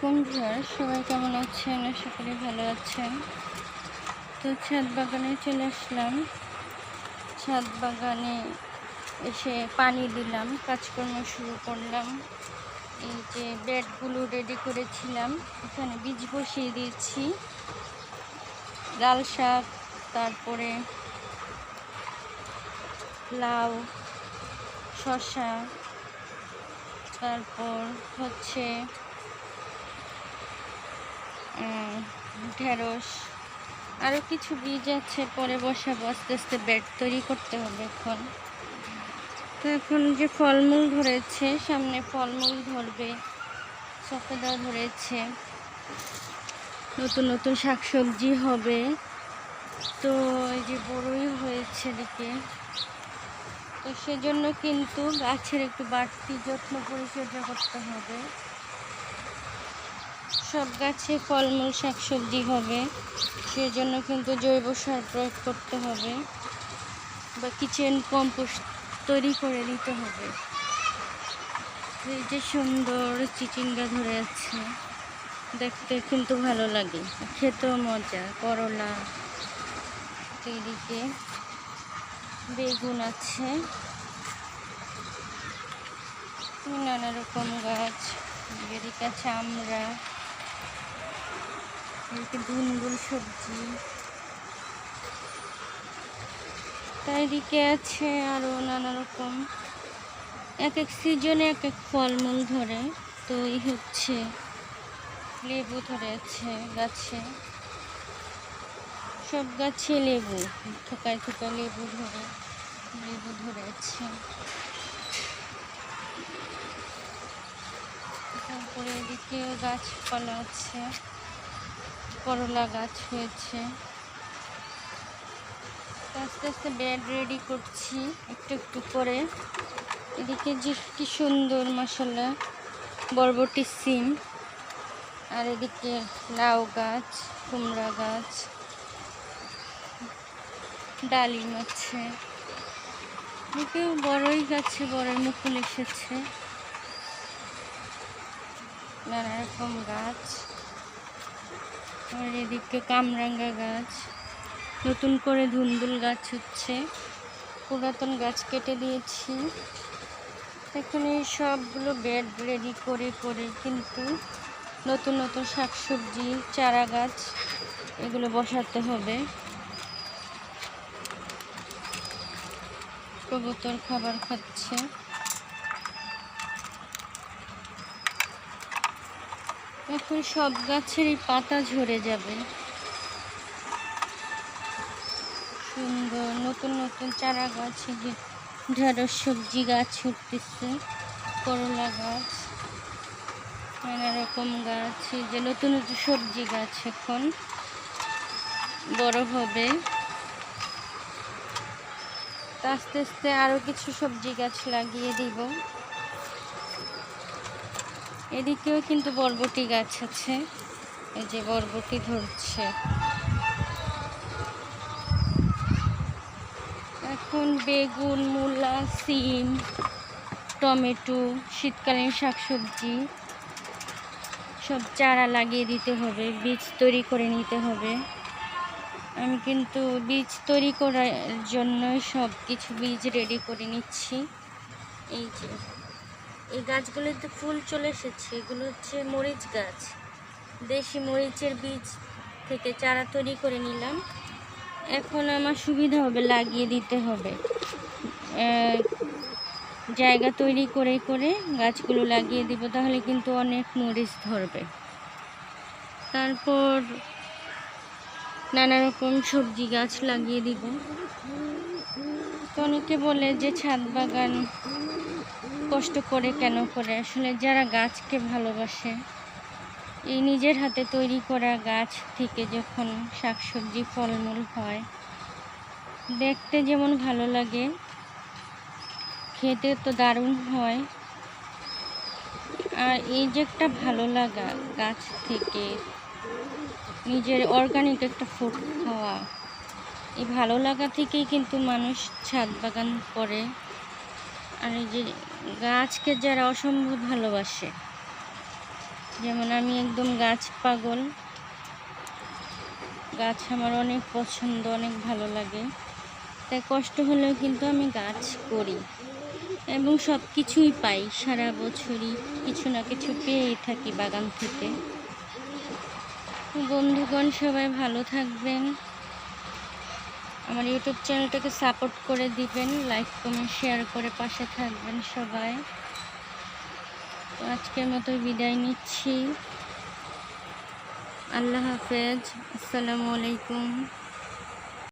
Viewer সবাই কেমন আছেন? আশা করি ভালো আছেন। তো ছাদ বাগানে চলে আসলাম। ছাদ বাগানে এসে পানি দিলাম, কাজকর্ম শুরু করলাম। এই যে বেডগুলো রেডি করেছিলাম, এখানে বীজ বসিয়ে দিয়েছি। লাল শাক, তারপরে লাউ, শসা, তারপর হচ্ছে ঢেঁড়স আরও কিছু বীজ আছে, পরে বসাবো, আস্তে আস্তে বেড তৈরি করতে হবে এখন। তো এখন যে ফলমূল ধরেছে, সামনে ফলমূল ধরবে সফেদা ধরেছে, নতুন নতুন শাকসবজি হবে। তো এই যে বড়ই হয়েছে এদিকে। তো সেজন্য কিন্তু গাছের একটু বাড়তি যত্ন পরিচর্যা করতে হবে। সব গাছে ফলমূল, শাকসবজি হবে। সেজন্য কিন্তু জৈব সার প্রয়োগ করতে হবে বা কিচেন কম্পোস্ট তৈরি করে নিতে হবে। এই যে সুন্দর চিচিঙ্গা ধরে আছে, দেখতে কিন্তু ভালো লাগে। খেতেও মজা, করলা, এদিকে বেগুন আছে। নানা রকম গাছ, এদিকে আছে আমরা ধুনগুল সবজি। এদিকে আছে আরও নানা রকম। এক এক সিজনে এক এক ফলমূল ধরে, তো এই হচ্ছে লেবু ধরে আছে গাছে। সব গাছে লেবু, থোকায় থোকায় লেবু ধরে লেবু ধরে আছে তারপরে এদিকে গাছপালা আছে। করলা গাছ হয়েছে। আস্তে আস্তে বেড রেডি করছি একটু একটু করে। এদিকে যে কি সুন্দর মশলা, বরবটি সিম। আর এদিকে লাউ গাছ, কুমড়া গাছ, ডালিম আছে। এদিকেও বড়ই গাছে বড়ই মুকুল এসেছে। নানা রকম গাছ। আর এদিকে কামরাঙ্গা গাছ। নতুন করে ধুন্দুল গাছ হচ্ছে। পুরাতন গাছ কেটে দিয়েছি। এখন এই সবগুলো বেড রেডি করে করে কিন্তু নতুন নতুন শাকসবজি, চারা গাছ এগুলো বসাতে হবে। কবুতর খাবার খাচ্ছে। এখন সব গাছেরই পাতা ঝরে যাবে। সুন্দর নতুন নতুন চারা গাছ ঢেঁড়স, সবজি গাছ উঠতেছে, করলা গাছ, নানা রকম গাছ যে নতুন নতুন সবজি গাছ এখন বড় হবে। আস্তে আস্তে আরও কিছু সবজি গাছ লাগিয়ে দিব। এদিকেও কিন্তু বরবটি গাছ আছে। এই যে বরবটি ধরছে। এখন বেগুন, মূলা, সিম, টমেটো, শীতকালীন শাকসবজি, সব চারা লাগিয়ে দিতে হবে, বীজ তৈরি করে নিতে হবে। আমি কিন্তু বীজ তৈরি করার জন্যই সব কিছু বীজ রেডি করে নিচ্ছি। এই যে। এই গাছগুলিতে ফুল চলে এসেছে। এগুলো হচ্ছে মরিচ গাছ। দেশি মরিচের বীজ থেকে চারা তৈরি করে নিলাম। এখন আমার সুবিধা হবে, লাগিয়ে দিতে হবে। জায়গা তৈরি করে করে গাছগুলো লাগিয়ে দিব, তাহলে কিন্তু অনেক মরিচ ধরবে। তারপর নানা রকম সবজি গাছ লাগিয়ে দিব। অনেকে বলে যে ছাদ বাগান কষ্ট করে কেন করে? আসলে যারা গাছকে ভালোবাসে, এই নিজের হাতে তৈরি করা গাছ থেকে যখন শাকসবজি, ফলমূল হয়, দেখতে যেমন ভালো লাগে, খেতে তো দারুণ হয়। আর এই যে একটা ভালো লাগা গাছ থেকে নিজের অর্গানিক একটা ফুড খাওয়া, এই ভালো লাগা থেকেই কিন্তু মানুষ ছাদ বাগান করে। আর এই যে গাছকে যারা অসম্ভব ভালোবাসে, যেমন আমি একদম গাছ পাগল, গাছ আমার অনেক পছন্দ, অনেক ভালো লাগে। তাই কষ্ট হলেও কিন্তু আমি গাছ করি এবং সব কিছুই পাই, সারা বছরই কিছু না কিছু পেয়েই থাকি বাগান থেকে। বন্ধুগণ, সবাই ভালো থাকবেন। আমার ইউটিউব চ্যানেলটাকে সাপোর্ট করে দিবেন লাইক কমেন্ট শেয়ার করে পাশে থাকবেন সবাই। তো আজকের মতো বিদায় নিচ্ছি। আল্লাহ হাফেজ। আসসালামু আলাইকুম।